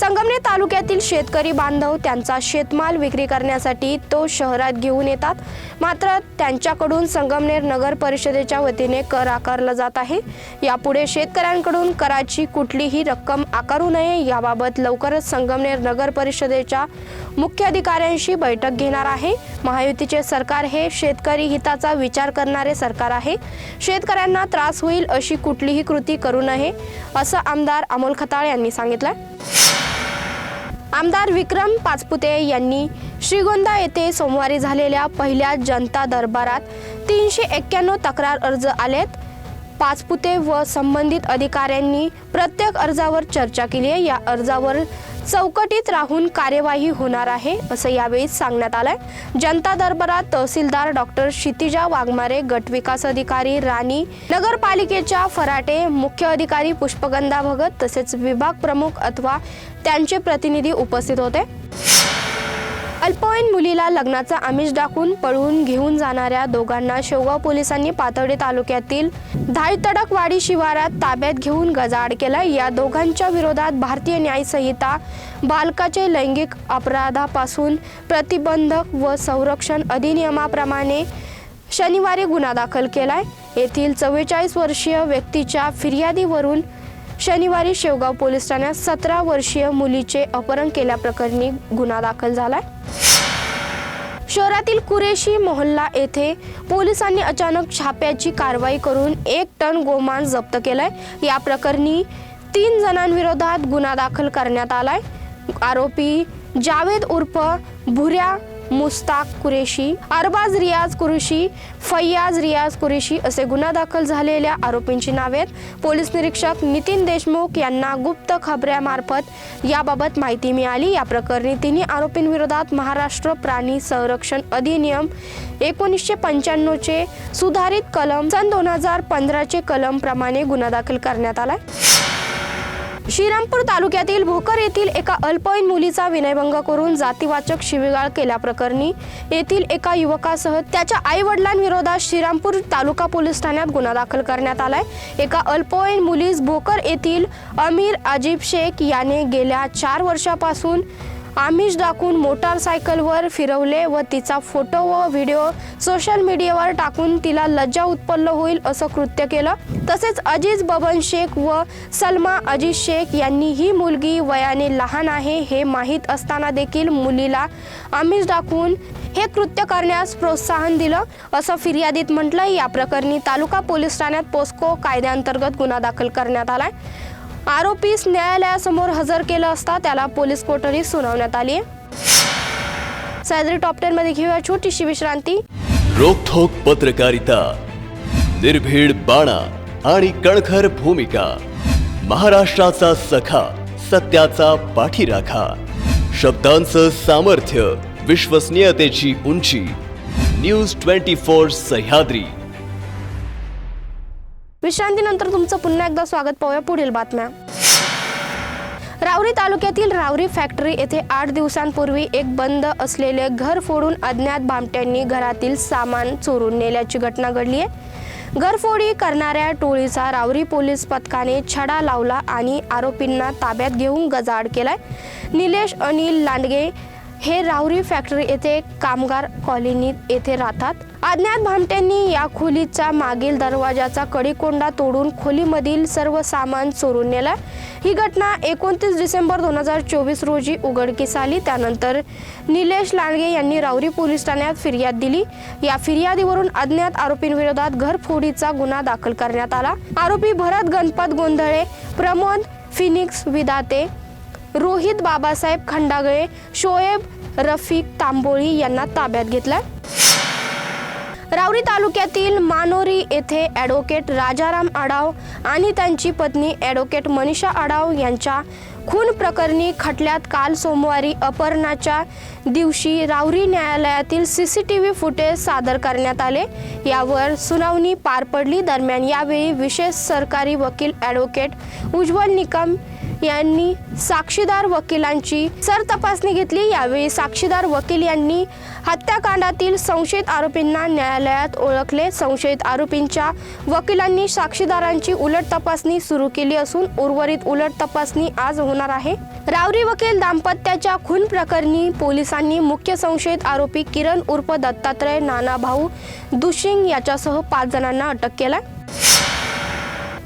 संगमनेर तालुक्यातील शेतकरी बांधव त्यांचा शेतमाल विक्री करण्यासाठी तो शहरात घेऊन येतात. मात्र त्यांच्याकडून संगमनेर नगर परिषदेच्या वतीने कर आकारला जात आहे. यापुढे शेतकऱ्यांकडून कराची कुठलीही रक्कम आकारू नये याबाबत लवकरच संगमनेर नगर परिषदेच्या मुख्य अधिकाऱ्यांशी बैठक घेणार आहे. महायुतीचे सरकार हे शेतकरी हिताचा विचार करणारे सरकार आहे. शेतकऱ्यांना त्रास होईल अशी कुठलीही कृती करू नये असं आमदार अमोल खताळ यांनी सांगितलं आमदार विक्रम पाचपुते यांनी श्रीगोंदा येथे सोमवारी झालेल्या पहिल्या जनता दरबारात तीनशे एक्क्याण्णव तक्रार अर्ज आलेत. पाचपुते व संबंधित अधिकाऱ्यांनी प्रत्येक अर्जावर चर्चा केली आहे. या अर्जावर चौकटीत राहून कार्यवाही होणार आहे असं यावेळी सांगण्यात आलंय. जनता दरबारात तहसीलदार डॉक्टर क्षितिजा वाघमारे गट विकास अधिकारी राणी नगरपालिकेच्या फराटे मुख्य अधिकारी पुष्पगंधा भगत तसेच विभाग प्रमुख अथवा त्यांचे प्रतिनिधी उपस्थित होते. अल्पवयीन मुलीला लग्नाचा आमिष दाखवून पळवून घेऊन जाणाऱ्या दोघांना शेवगाव पोलिसांनी पाथर्डी तालुक्यातील धायतडकवाडी शिवारात ताब्यात घेऊन गजाआड केला. या दोघांच्या विरोधात भारतीय न्याय संहिता बालकाचे लैंगिक अपराधापासून प्रतिबंधक व संरक्षण अधिनियमाप्रमाणे शनिवारी गुन्हा दाखल केलाय. येथील चव्वेचाळीस वर्षीय व्यक्तीच्या फिर्यादीवरून शनिवारी शेवगाव पोलीस ठाण्यात सतरा वर्षीय मुलीचे अपहरण केल्याप्रकरणी गुन्हा दाखल झालाय. शहरातील कुरेशी मोहल्ला येथे पोलिसांनी अचानक छाप्याची कारवाई करून एक टन गोमांस जप्त केलाय. या प्रकरणी तीन जणांविरोधात गुन्हा दाखल करण्यात आलाय. आरोपी जावेद उर्फ भुऱ्या मुस्ताक कुरेशी अरबाज रियाज कुरेशी फैयाज रियाज कुरेशी असे गुन्हा दाखल झालेल्या आरोपींची नावे आहेत. पोलीस निरीक्षक नितीन देशमुख यांना गुप्त खबऱ्यामार्फत याबाबत माहिती मिळाली. या प्रकरणी तिन्ही आरोपींविरोधात महाराष्ट्र प्राणी संरक्षण अधिनियम एकोणीसशे पंच्याण्णवचे सुधारित कलम सन दोन हजार पंधराचे कलम प्रमाणे गुन्हा दाखल करण्यात आलाय. श्रीरामपूर तालुक्यातील भोकर येथील एका अल्पवयीन मुलीचा विनयभंग करून जातीवाचक शिवीगाळ केल्याप्रकरणी येथील एका युवकासह त्याच्या आई वडिलांविरोधात श्रीरामपूर तालुका पोलीस ठाण्यात गुन्हा दाखल करण्यात आलाय. एका अल्पवयीन मुलीस भोकर येथील अमीर अजीब शेख याने गेल्या चार वर्षापासून आमिष दाखवून मोटारसायकलवर फिरवले व तिचा फोटो व व्हिडिओ सोशल मीडियावर टाकून तिला लज्जा उत्पन्न होईल असं कृत्य केलं. तसेच अजीज बबन शेख व सलमा अजीज शेख यांनी ही मुलगी वयाने लहान आहे हे माहीत असताना देखील मुलीला आमिष दाखवून हे कृत्य करण्यास प्रोत्साहन दिलं. असं फिर्यादीत म्हटलं या प्रकरणी तालुका पोलीस ठाण्यात पोस्को कायद्याअंतर्गत गुन्हा दाखल करण्यात आलाय. आरोपीस न्यायालयासमोर हजर केलं असता त्याला पोलीस कोठडी सुनावण्यात आली. सॅलरी टॉप टेन मध्ये घेऊया छोटीशी विश्रांती. रोखोक पत्रकारिता निर्भीड बाणा आणि कणखर भूमिका महाराष्ट्राचा सखा सत्याचा पाठीराखा शब्दांचं सामर्थ्य विश्वसनीयतेची उंची न्यूज ट्वेंटी फोर सह्याद्री. विश्रांतीनंतर तुमचं पुन्हा एकदा स्वागत. पाहूया पुढील बातम्या. रावरी तालुक्यातील रावरी फॅक्टरी येथे आठ दिवसांपूर्वी एक बंद असलेले घर फोडून अज्ञात भामट्यांनी घरातील सामान चोरून नेल्याची घटना घडली आहे. घरफोडी करणाऱ्या टोळीचा रावरी पोलीस पथकाने छडा लावला आणि आरोपींना ताब्यात घेऊन गजाआड केलाय. निलेश अनिल लांडगे हे रावरी फॅक्टरी येथे कामगार कॉलनीत येथे राहतात. अज्ञात भामट्यांनी या खोलीचा मागील दरवाजाचा कडीकोंडा तोडून खोलीमधील सर्व सामान चोरून नेला. ही घटना एकोणतीस डिसेंबर दोन हजार चोवीस रोजी उघडकीस आली. त्यानंतर निलेश लांडगे यांनी रावरी पोलीस ठाण्यात फिर्याद दिली. या फिर्यादीवरून अज्ञात आरोपींविरोधात घरफोडीचा गुन्हा दाखल करण्यात आला. आरोपी भरत गणपत गोंधळे प्रमोद फिनिक्स विदाते रोहित बाबासाहेब खंडागळे शोएब रफिक तांबोळी यांना ताब्यात घेतलाय. रावरी तालुक्यातील मानोरी येथे ॲडव्होकेट राजाराम आडाव आणि त्यांची पत्नी ॲडव्होकेट मनीषा आडाव यांच्या खून प्रकरणी खटल्यात काल सोमवारी अपहरणाच्या दिवशी रावरी न्यायालयातील C C T V footage सादर करण्यात आले. यावर सुनावणी पार पडली. दरम्यान यावेळी विशेष सरकारी वकील ॲडव्होकेट उज्ज्वल निकम यांनी साक्षीदार वकिलांची सर तपासणी घेतली. यावेळी साक्षीदार वकील यांनी हत्याकांडातील संशयित आरोपींना न्यायालयात ओळखले. संशयित आरोपींच्या वकिलांनी साक्षीदारांची उलट तपासणी सुरू केली असून उर्वरित उलट तपासणी आज होणार आहे. रावरी वकील दाम्पत्याच्या खून प्रकरणी पोलिसांनी मुख्य संशयित आरोपी किरण उर्फ दत्तात्रय नाना भाऊ दुशिंग याच्यासह पाच जणांना अटक केला.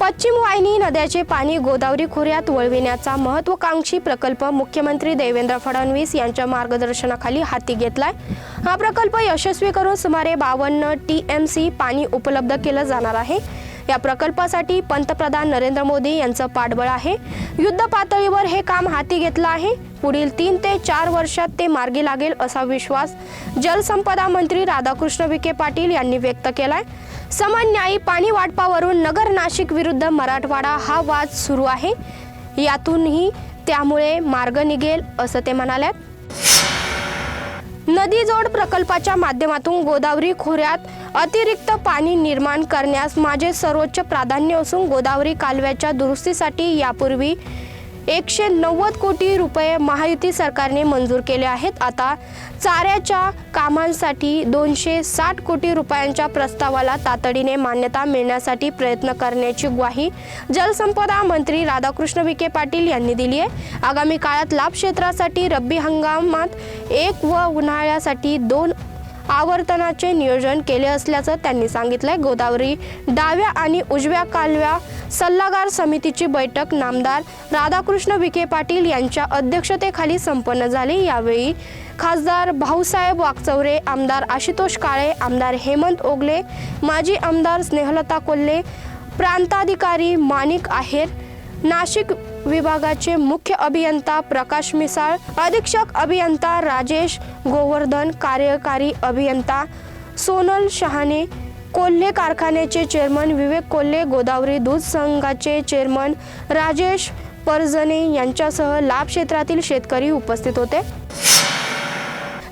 पश्चिम वाहिनी नद्याचे पाणी गोदावरी खोऱ्यात वळविण्याचा महत्वाकांक्षी प्रकल्प मुख्यमंत्री देवेंद्र फडणवीस यांच्या मार्गदर्शनाखाली हाती घेतलाय. हा प्रकल्प यशस्वी करून सुमारे बावन्न टी एम सी पाणी उपलब्ध केलं जाणार आहे. या प्रकल्पासाठी पंतप्रधान नरेंद्र मोदी यांचं पाठबळ आहे. युद्ध पातळीवर हे काम हाती घेतलं आहे. पुढील तीन ते चार वर्षात ते मार्गी लागेल असा विश्वास जलसंपदा मंत्री राधाकृष्ण विखे पाटील यांनी व्यक्त केलाय. समान न्यायी पाणी वाटपावरून नगर नाशिक विरुद्ध मराठवाडा हा वाद सुरू आहे. यातूनही त्यामुळे मार्ग निघेल असं ते म्हणाले नदी जोड प्रकल्पाच्या माध्यमातून गोदावरी खोऱ्यात अतिरिक्त पाणी निर्माण करण्यास माझे सर्वोच्च प्राधान्य असून गोदावरी कालव्याच्या दुरुस्तीसाठी यापूर्वी एकशे नव्वद कोटी रुपये महायुती सरकारने मंजूर केले आहेत. आता चाऱ्याच्या कामांसाठी दोनशे साठ कोटी रुपयांच्या प्रस्तावाला तातडीने मान्यता मिळण्यासाठी प्रयत्न करण्याची ग्वाही जलसंपदा मंत्री राधाकृष्ण विखे पाटील यांनी दिली आहे. आगामी काळात लाभ क्षेत्रासाठी रब्बी हंगामात एक व उन्हाळ्यासाठी दोन आवर्तनाचे नियोजन केले असल्याचं त्यांनी सांगितलंय. गोदावरी डाव्या आणि उजव्या कालव्या सल्लागार समितीची बैठक नामदार राधाकृष्ण विखे पाटील यांच्या अध्यक्षतेखाली संपन्न झाली. यावेळी खासदार भाऊसाहेब वाकचौरे आमदार आशुतोष काळे आमदार हेमंत ओगले माजी आमदार स्नेहलता कोल्हे प्रांताधिकारी माणिक आहेर नाशिक विभागाचे मुख्य अभियंता प्रकाश मिसाळ अधीक्षक अभियंता राजेश गोवर्धन कार्यकारी अभियंता सोनल शहाणे कोल्हे कारखान्याचे चेअरमन विवेक कोल्हे गोदावरी दूध संघाचे चेअरमन राजेश परजने यांच्यासह लाभ क्षेत्रातील शेतकरी उपस्थित होते.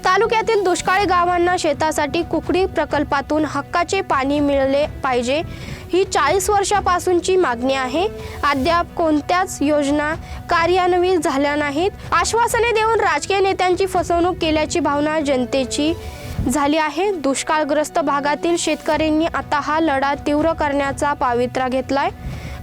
तालुक्यातील दुष्काळी गावांना शेतासाठी कुकडी प्रकल्पातून हक्काचे पाणी मिळाले पाहिजे. ही चाळीस वर्षापासूनची मागणी आहे. अद्याप कोणत्याच योजना कार्यान्वित झाल्या नाहीत. आश्वासने देऊन राजकीय नेत्यांची फसवणूक केल्याची भावना जनतेची झाली आहे. दुष्काळग्रस्त भागातील शेतकऱ्यांनी आता हा लढा तीव्र करण्याचा पावित्रा घेतलाय.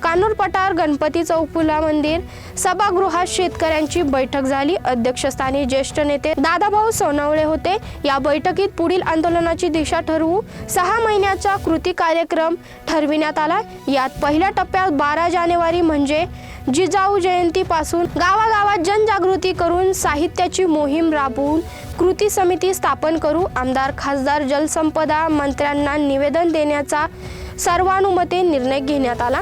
कानूर पठार गणपती चौफुला मंदिर सभागृहात शेतकऱ्यांची बैठक झाली. अध्यक्षस्थानी ज्येष्ठ नेते दादाभाऊ सोनवळे होते. या बैठकीत पुढील आंदोलनाची दिशा ठरवू सहा महिन्याचा कृती कार्यक्रम ठरविण्यात आला. यात पहिल्या टप्प्यात बारा जानेवारी म्हणजे जिजाऊ जयंतीपासून गावागावात जनजागृती करून साहित्याची मोहीम राबवून कृती समिती स्थापन करू. आमदार खासदार जलसंपदा मंत्र्यांना निवेदन देण्याचा सर्वानुमते निर्णय घेण्यात आला.